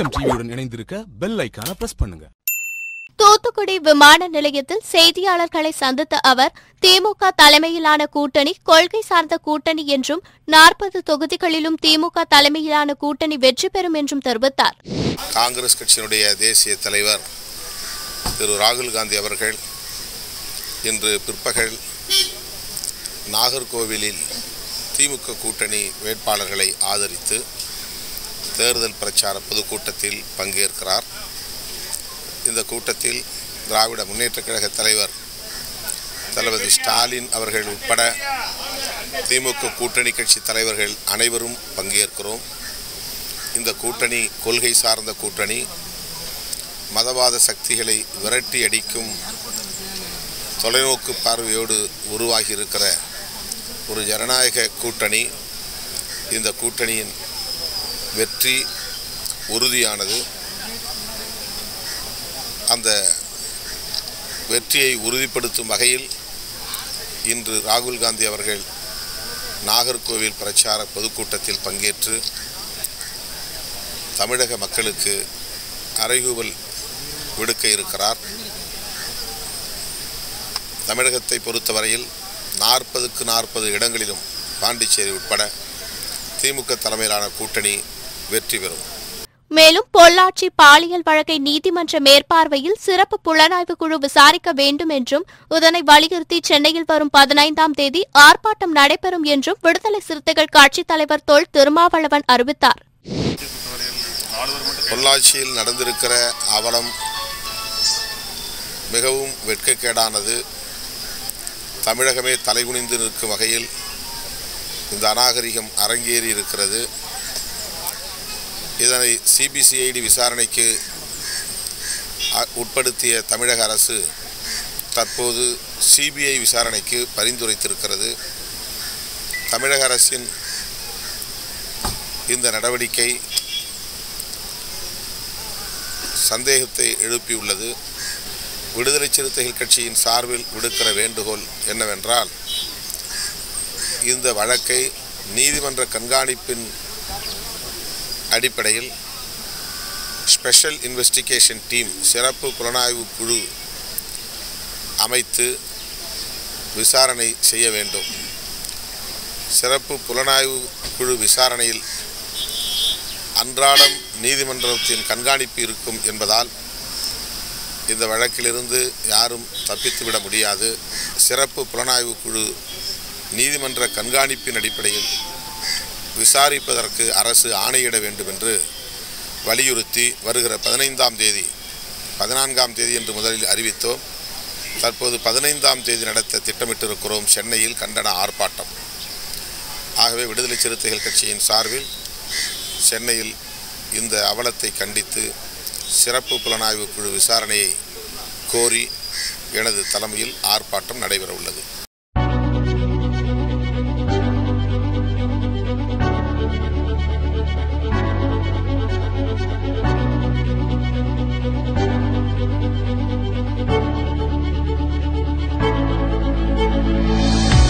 SM டிவியுடன் இணைந்திருக்க bell ஐக்கான press பண்ணுங்க. தூத்துக்குடி விமான நிலையத்தில் செய்தியாளர்களை சந்தித்த அவர் திமுக தலைமையிலான கூட்டணி கொள்கை சார்ந்த கூட்டணி என்றும் நாற்பது தொகுதிகளிலும் திமுக தலைமையிலான கூட்டணி வெற்றி பெறும் என்றும் தெரிவித்தார். காங்கிரஸ் கட்சியினுடைய தேசிய தலைவர் திரு ராகுல் காந்தி அவர்கள் இன்று பிற்பகல் நாகர்கோவிலில் திமுக கூட்டணி வேட்பாளர்களை ஆதரித்து தேர்தல் பிரச்சார பொதுக்கூட்டத்தில் பங்கேற்கிறார். இந்த கூட்டத்தில் திராவிட முன்னேற்றக் கழக தலைவர் தளபதி ஸ்டாலின் அவர்கள் உட்பட திமுக கூட்டணி கட்சி தலைவர்கள் அனைவரும் பங்கேற்கிறோம். இந்த கூட்டணி கொள்கை சார்ந்த கூட்டணி மதவாத சக்திகளை விரட்டி அடிக்கும் தொலைநோக்கு பார்வையோடு உருவாகி இருக்கிற ஒரு ஜனநாயக கூட்டணி. இந்த கூட்டணியின் வெற்றி உறுதியானது. அந்த வெற்றியை உறுதிப்படுத்தும் வகையில் இன்று ராகுல் காந்தி அவர்கள் நாகர்கோவில் பிரச்சார பொதுக்கூட்டத்தில் பங்கேற்று தமிழக மக்களுக்கு அறைகூவல் விடுக்க இருக்கிறார். தமிழகத்தை பொறுத்தவரையில் நாற்பதுக்கு நாற்பது இடங்களிலும் பாண்டிச்சேரி உட்பட திமுக தலைமையிலான கூட்டணி வெற்றி பெறும். மேலும் பொள்ளாச்சி பாலியல் வழக்கை நீதிமன்ற மேற்பார்வையில் சிறப்பு புலனாய்வு குழு விசாரிக்க வேண்டும் என்றும் இதனை வலியுறுத்தி சென்னையில் வரும் பதினைந்தாம் தேதி ஆர்ப்பாட்டம் நடைபெறும் என்றும் விடுதலை சிறுத்தைகள் கட்சித் தலைவர் தொல் திருமாவளவன் அறிவித்தார். பொள்ளாச்சியில் நடந்திருக்கிற அவலம் மிகவும் வெட்கக்கேடானது. தமிழகமே தலைகுனிந்து நிற்கும் வகையில் இந்த அநாகரிகம் அரங்கேறி இருக்கிறது. இதனை சிபிசிஐடி விசாரணைக்கு அ- உட்படுத்திய தமிழக அரசு தற்போது சிபிஐ விசாரணைக்கு பரிந்துரைத்திருக்கிறது. தமிழக அரசின் இந்த நடவடிக்கை சந்தேகத்தை எழுப்பியுள்ளது. விடுதலை சிறுத்தைகள் கட்சியின் சார்பில் விடுக்கிற வேண்டுகோள் என்னவென்றால் இந்த வழக்கை நீதிமன்ற கண்காணிப்பின் அடிப்படையில் ஸ்பெஷல் இன்வெஸ்டிகேஷன் டீம் சிறப்பு புலனாய்வு குழு அமைத்து விசாரணை செய்ய வேண்டும். சிறப்பு புலனாய்வு குழு விசாரணையில் அன்றாடம் நீதிமன்றத்தின் கண்காணிப்பு இருக்கும் என்பதால் இந்த வழக்கிலிருந்து யாரும் தப்பித்துவிட முடியாது. சிறப்பு புலனாய்வு குழு நீதிமன்ற கண்காணிப்பின் அடிப்படையில் விசாரிப்பதற்கு அரசு ஆணையிட வேண்டும் என்று வலியுறுத்தி வருகிற பதினைந்தாம் தேதி பதினான்காம் தேதி என்று முதலில் அறிவித்தோம். தற்போது பதினைந்தாம் தேதி நடத்த திட்டமிட்டிருக்கிறோம் சென்னையில் கண்டன ஆர்ப்பாட்டம். ஆகவே விடுதலை சிறுத்தைகள் கட்சியின் சார்பில் சென்னையில் இந்த அவலத்தை கண்டித்து சிறப்பு புலனாய்வு குழு விசாரணையை கோரி எனது தலைமையில் ஆர்ப்பாட்டம் நடைபெற உள்ளது